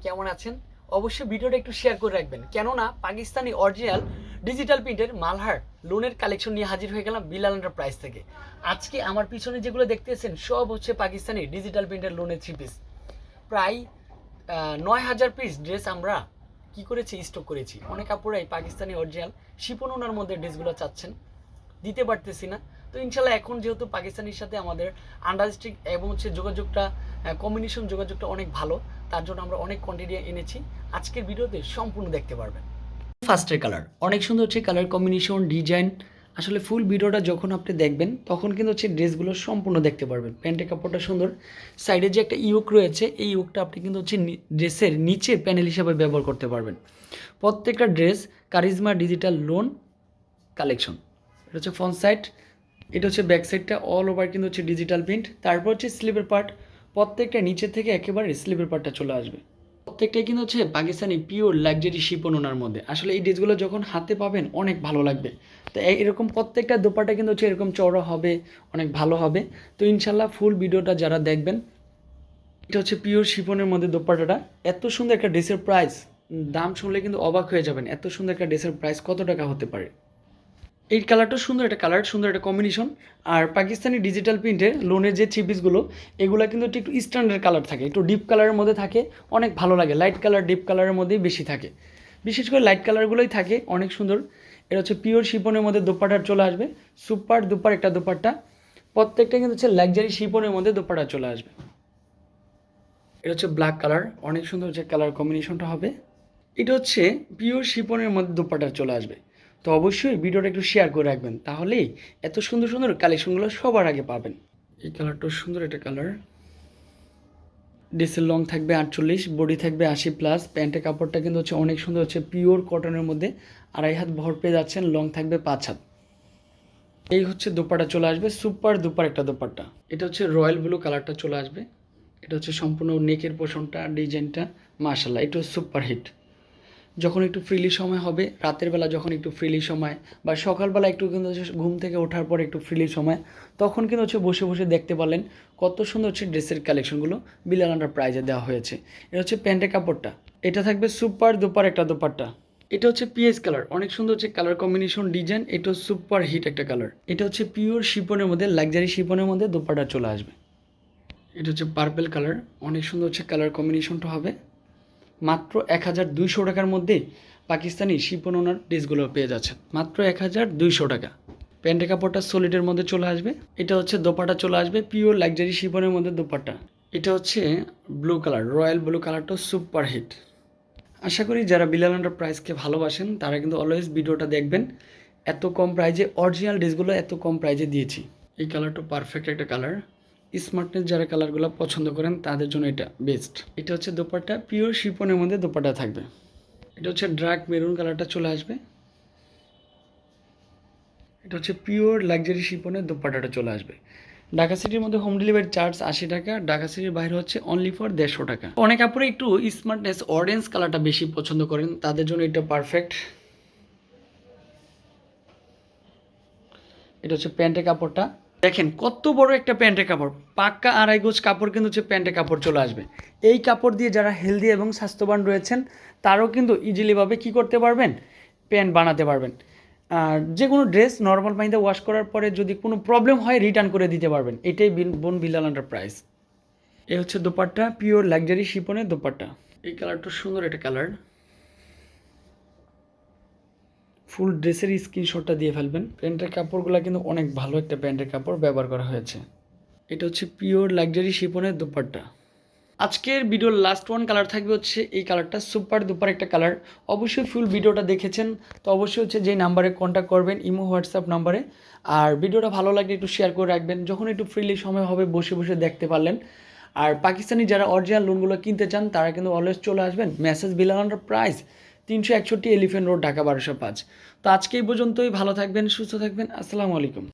কেমন আছেন? অবশ্যই ভিডিওটা একটু শেয়ার করে রাখবেন। কেননা পাকিস্তানি অরিজিনাল ডিজিটাল প্রিন্টের মালহার লোনের কালেকশন নিয়ে হাজির হয়ে গেলাম বিলাল প্রাইস থেকে। আজকে আমার পিছনে যেগুলো দেখতেছেন সব হচ্ছে পাকিস্তানি ডিজিটাল প্রিন্টের লোনের থ্রি পিস প্রায় নয় হাজার পিস ড্রেস আমরা কি করেছি স্টক করেছি। অনেক আপুরাই পাকিস্তানি অরিজিনাল শিপন ওনার মধ্যে ড্রেসগুলো চাচ্ছেন, দিতে পারতেছি না। তো ইনশাল্লাহ এখন যেহেতু পাকিস্তানের সাথে আমাদের আন্ডারস্ট্রিক এবং হচ্ছে যোগাযোগটা কম্বিনেশন যোগাযোগটা অনেক ভালো, তার জন্য আমরা অনেক কোয়ান্টিটি এনেছি। আজকের ভিডিওতে সম্পূর্ণ দেখতে পারবেন। ফার্স্টের কালার অনেক সুন্দর হচ্ছে কালার কম্বিনেশন ডিজাইন আসলে ফুল ভিডিওটা যখন আপনি দেখবেন, তখন কিন্তু হচ্ছে ড্রেসগুলো সম্পূর্ণ দেখতে পারবেন। প্যান্টের কাপড়টা সুন্দর। সাইডে যে একটা ইউক রয়েছে, এই ইউকটা আপনি কিন্তু হচ্ছে ড্রেসের নিচে প্যানেল হিসাবে ব্যবহার করতে পারবেন। প্রত্যেকটা dress Karizma digital loan collection এটা হচ্ছে ফ্রন্ট সাইড এটা হচ্ছে ব্যাক সাইডটা অল ওভার কিন্তু হচ্ছে ডিজিটাল প্রিন্ট তারপর হচ্ছে স্লিপের পার্ট প্রত্যেকটা নিচে থেকে একেবারে স্লিপের পার্টটা চলে আসবে। প্রত্যেকটাই কিন্তু হচ্ছে পাকিস্তানি পিওর লাক্সারি শিপন ওনার মধ্যে। আসলে এই ড্রেসগুলো যখন হাতে পাবেন, অনেক ভালো লাগবে। তো এরকম প্রত্যেকটা দোপাটা কিন্তু হচ্ছে এরকম চড়া হবে, অনেক ভালো হবে। তো ইনশাল্লাহ ফুল ভিডিওটা যারা দেখবেন, এটা হচ্ছে পিওর শিপনের মধ্যে দোপাটাটা। এত সুন্দর একটা ড্রেসের প্রাইস দাম শুনলে কিন্তু অবাক হয়ে যাবেন। এত সুন্দর একটা ড্রেসের প্রাইস কত টাকা হতে পারে? এই কালারটা সুন্দর একটা কালার সুন্দর একটা কম্বিনেশন আর পাকিস্তানি ডিজিটাল প্রিন্টের লোনের যে থ্রি পিসগুলো এগুলো কিন্তু একটু স্ট্যান্ডার্ড কালার থাকে। একটু ডিপ কালারের মধ্যে থাকে, অনেক ভালো লাগে। লাইট কালার ডিপ কালারের মধ্যেই বেশি থাকে। বিশেষ করে লাইট কালারগুলোই থাকে, অনেক সুন্দর। এটা হচ্ছে পিওর শিপনের মধ্যে দোপাটার চলে আসবে। সুপার দুপার একটা দোপাট্টা। প্রত্যেকটা কিন্তু হচ্ছে লাক্সারি শিপনের মধ্যে দোপাটা চলে আসবে। এটা হচ্ছে ব্ল্যাক কালার অনেক সুন্দর যে কালার কম্বিনেশনটা হবে। এটা হচ্ছে পিওর শিপনের মধ্যে দোপাটা চলে আসবে। তো অবশ্যই ভিডিওটা একটু শেয়ার করে রাখবেন, তাহলেই এত সুন্দর সুন্দর কালেকশনগুলো সবার আগে পাবেন। এই কালারটাও সুন্দর একটা কালার ড্রেসের লং থাকবে আটচল্লিশ বডি থাকবে আশি প্লাস প্যান্টের কাপড়টা কিন্তু হচ্ছে অনেক সুন্দর হচ্ছে পিওর কটনের মধ্যে। আড়াই হাত ভর পেয়ে যাচ্ছেন লং থাকবে পাঁচ হাত। এই হচ্ছে দোপাটা চলে আসবে সুপার দুপার একটা দোপাট্টা। এটা হচ্ছে রয়্যাল ব্লু কালারটা চলে আসবে। এটা হচ্ছে সম্পূর্ণ নেকের পোষণটা ডিজাইনটা মার্শাল্লাহ এটা সুপার হিট যখন একটু ফ্রিলি সময় হবে, রাতের বেলা যখন একটু ফ্রিলি সময় বা সকালবেলা একটু কিন্তু হচ্ছে ঘুম থেকে ওঠার পর একটু ফ্রিলি সময়, তখন কিন্তু হচ্ছে বসে বসে দেখতে পারলেন কত সুন্দর হচ্ছে ড্রেসের কালেকশনগুলো বিলাল আন্ডার প্রাইজে দেওয়া হয়েছে। এটা হচ্ছে প্যান্টের কাপড়টা। এটা থাকবে সুপার দুপার একটা দোপাট্টা। এটা হচ্ছে পিএস কালার। অনেক সুন্দর হচ্ছে কালার কম্বিনেশন ডিজাইন এটা সুপার হিট একটা কালার। এটা হচ্ছে পিওর শিপনের মধ্যে লাক্সারি শিপনের মধ্যে দোপাটা চলে আসবে। এটা হচ্ছে পার্পেল কালার। অনেক সুন্দর হচ্ছে কালার কম্বিনেশনটা হবে। মাত্র এক হাজার দুইশো টাকার মধ্যে পাকিস্তানি শিপন ওনার ড্রেসগুলো পেয়ে যাচ্ছেন। মাত্র এক হাজার দুইশো টাকা। প্যান্টের কাপড়টা সলিডের মধ্যে চলে আসবে। এটা হচ্ছে দোপাটা চলে আসবে পিওর লাক্সারি শিপনের মধ্যে দোপাট্টা। এটা হচ্ছে ব্লু কালার রয়্যাল ব্লু কালারটা সুপার হিট আশা করি যারা বিলাল প্রাইসকে ভালোবাসেন, তারা কিন্তু অলওয়েজ ভিডিওটা দেখবেন। এত কম প্রাইজে অরিজিনাল ড্রেসগুলো এত কম প্রাইজে দিয়েছি। এই কালারটা পারফেক্ট একটা কালার স্মার্টনেস যারা কালারগুলো পছন্দ করেন, তাদের জন্য এটা বেস্ট এটা হচ্ছে দোপাট্টা পিওর শিপনের মধ্যে দোপাট্টা থাকবে। এটা হচ্ছে ড্রাক মেরুন কালারটা চলে আসবে। এটা হচ্ছে পিওর লাক্সারি শিপনের দোপাট্টাটা চলে আসবে। ঢাকা সিটির মধ্যে হোম ডেলিভারি চার্জ আশি টাকা, ঢাকা সিটির বাইরে হচ্ছে অনলি ফর দেড়শো টাকা। অনেক আপুরে একটু স্মার্টনেস অরেঞ্জ কালারটা বেশি পছন্দ করেন, তাদের জন্য এটা পারফেক্ট এটা হচ্ছে প্যান্টের কাপড়টা। দেখেন, কত বড় একটা প্যান্টের কাপড়। পাক্কা আড়াই গোজ কাপড় কিন্তু হচ্ছে প্যান্টের কাপড় চলে আসবে। এই কাপড় দিয়ে যারা হেলদি এবং স্বাস্থ্যবান রয়েছেন, তারাও কিন্তু ইজিলিভাবে কী করতে পারবেন? প্যান্ট বানাতে পারবেন। আর যে কোনো ড্রেস নর্মাল পানিতে ওয়াশ করার পরে যদি কোনো প্রবলেম হয় রিটার্ন করে দিতে পারবেন। এটাই বিন- বিলাল প্রাইস এ হচ্ছে দোপাট্টা পিওর লাক্সারি শিপনের দোপাট্টা। এই কালারটা সুন্দর একটা কালার ফুল ড্রেসের স্ক্রিনশটটা দিয়ে ফেলবেন। প্যান্টের কাপড়গুলো কিন্তু অনেক ভালো একটা প্যান্টের কাপড় ব্যবহার করা হয়েছে। এটা হচ্ছে পিওর লাক্সারি শিপনের দুপাট্টা। আজকের ভিডিওর লাস্ট ওয়ান কালার থাকবে হচ্ছে এই কালারটা সুপার দুপার একটা কালার অবশ্যই ফুল ভিডিওটা দেখেছেন, তো অবশ্যই হচ্ছে যেই নাম্বারে কন্ট্যাক্ট করবেন, ইমো, হোয়াটসঅ্যাপ নাম্বারে আর ভিডিওটা ভালো লাগলে একটু শেয়ার করে রাখবেন, যখন একটু ফ্রিলি সময় হবে বসে বসে দেখতে পারলেন। আর পাকিস্তানি যারা অরিজিনাল লোনগুলো কিনতে চান, তারা কিন্তু অলওয়েজ চলে আসবেন। মেসেজ বিলানোর প্রাইস তিনশো একষট্টি এলিফেন্ট রোড, ঢাকা বারোশো পাঁচ। তো আজকে এই পর্যন্তই, ভালো থাকবেন, সুস্থ থাকবেন, আসসালামু আলাইকুম।